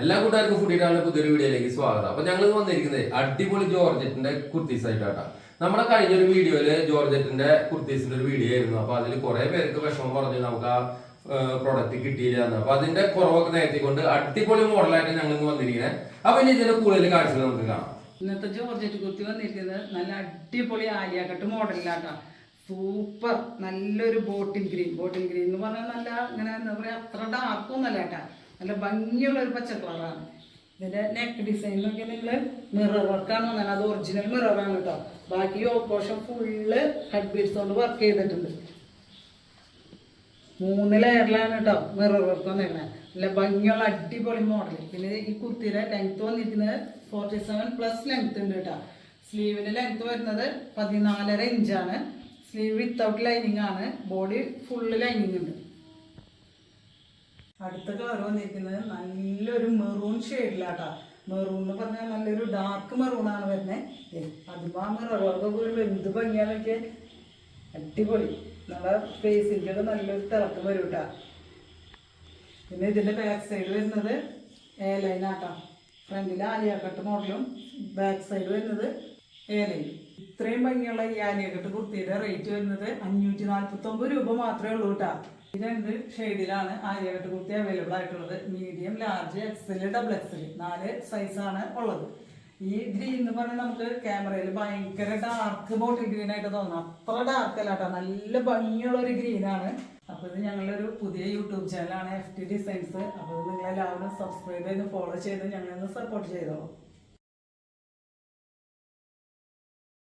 എല്ലാ കൂട്ടുകാർക്കും ഫുഡ് ഇടാനുള്ള പുതിയൊരു വീഡിയോയിലേക്ക് സ്വാഗതം. അപ്പൊ ഞങ്ങൾ വന്നിരിക്കുന്നത് അടിപൊളി ജോർജറ്റിന്റെ കുർത്തീസ് ആയിട്ടാട്ടാ. നമ്മുടെ കഴിഞ്ഞൊരു വീഡിയോയിൽ ജോർജറ്റിന്റെ കുർത്തീസിന്റെ ഒരു വീഡിയോ ആയിരുന്നു. അപ്പൊ അതിൽ കുറെ പേർക്ക് വിഷമം പറഞ്ഞു നമുക്ക് ആ പ്രൊഡക്റ്റ് കിട്ടിയില്ല എന്ന്. അപ്പൊ അതിന്റെ കുറവൊക്കെ നേരത്തിക്കൊണ്ട് അടിപൊളി മോഡലായിട്ട് ഞങ്ങൾ വന്നിരിക്കുന്നത്. അപ്പൊ ഇനി ഇതിന്റെ കൂടുതൽ കാഴ്ചകൾ നമുക്ക് കാണാം. ഇന്നത്തെ ജോർജറ്റ് കുർത്തി വന്നിരിക്കുന്നത് നല്ല അടിപൊളി ആലിയാക്കട്ട് മോഡലിലാട്ടാ. സൂപ്പർ. നല്ലൊരു ബോട്ടിൽ ഗ്രീൻ. ബോട്ടിൽ ഗ്രീൻ എന്ന് പറഞ്ഞാൽ നല്ല ഇങ്ങനെ എന്താ പറയാ അത്ര ഡാർക്കൊന്നല്ല കേട്ടാ. നല്ല ഭംഗിയുള്ള ഒരു പച്ച കളറാണ് ഇതിന്റെ നെക്ക് ഡിസൈൻ നോക്കി നിങ്ങൾ മിറർ വർക്കാണ് വന്നത് അത് ഒറിജിനൽ മിററാണ് കേട്ടോ. ബാക്കി ഓപ്പോഷൻ ഫുള്ള് ഹെഡ് ബീഡ്സ് കൊണ്ട് വർക്ക് ചെയ്തിട്ടുണ്ട്. മൂന്ന് ലെയറിലാണ് കേട്ടോ മിറർ വർക്ക് വന്നിരുന്നത് നല്ല ഭംഗിയുള്ള അടിപൊളി മോഡൽ പിന്നെ ഈ കുർത്തിയുടെ ലെങ്ത് വന്നിരിക്കുന്നത് ഫോർട്ടി സെവൻ പ്ലസ് ലെങ്ത് ഉണ്ട് കേട്ടോ. സ്ലീവിന്റെ ലെങ്ത് വരുന്നത് പതിനാലര ഇഞ്ചാണ് സ്ലീവ് വിത്തൗട്ട് ലൈനിങ് ആണ്. ബോഡി ഫുള്ള് ലൈനിങ് ഉണ്ട്. അടുത്ത കളർ വന്നിരിക്കുന്നത് നല്ലൊരു മെറൂൺ ഷെയ്ഡിലാട്ടാ മെറൂൺ എന്ന് പറഞ്ഞാൽ നല്ലൊരു ഡാർക്ക് മെറൂൺ ആണ് വരുന്നത് അതുമ്പോൾ ആ പോലും വർക്കൊക്കെ എന്ത് ഭംഗിയാണൊക്കെ അടിപൊളി. നമ്മുടെ ഫേസിന്റെ നല്ലൊരു തിളക്കം വരും കേട്ടോ പിന്നെ ഇതിന്റെ ബാക്ക് സൈഡ് വരുന്നത് എ ആട്ടാ ഫ്രണ്ടിൽ ആലിയാക്കട്ട് മോഡലും ബാക്ക് സൈഡ് വരുന്നത് എ ലൈൻ ഇത്രയും ഭംഗിയുള്ള ഈ ആലിയാക്കട്ട് കുർത്തിയുടെ റേറ്റ് വരുന്നത് അഞ്ഞൂറ്റി നാൽപ്പത്തൊമ്പത് രൂപ മാത്രമേ ഉള്ളൂ കേട്ടോ ഈ രണ്ട് ഷെയ്ഡിലാണ് ആലിയാക്കട്ട് കുർത്തി അവൈലബിൾ ആയിട്ടുള്ളത്. Medium large XL double XL നാല് സൈസ് ആണ് ഉള്ളത്. ഈ ഗ്രീൻ എന്ന് പറഞ്ഞാൽ നമുക്ക് ക്യാമറയിൽ ഭയങ്കര ഡാർക്ക് ബോട്ടിൽ ഗ്രീൻ ആയിട്ട് തോന്നുന്നു അത്ര ഡാർക്ക് അല്ലട്ടോ നല്ല ഭംഗിയുള്ള ഒരു ഗ്രീൻ ആണ്. അപ്പോൾ ഇത് ഞങ്ങളുടെ ഒരു പുതിയ യൂട്യൂബ് ചാനലാണ് എഫ് ടി ഡിസൈൻസ് അപ്പോൾ നിങ്ങൾ എല്ലാവരും സബ്സ്ക്രൈബ് ചെയ്ത് ഫോളോ ചെയ്ത് ഞങ്ങളെ സപ്പോർട്ട് ചെയ്തോളൂ.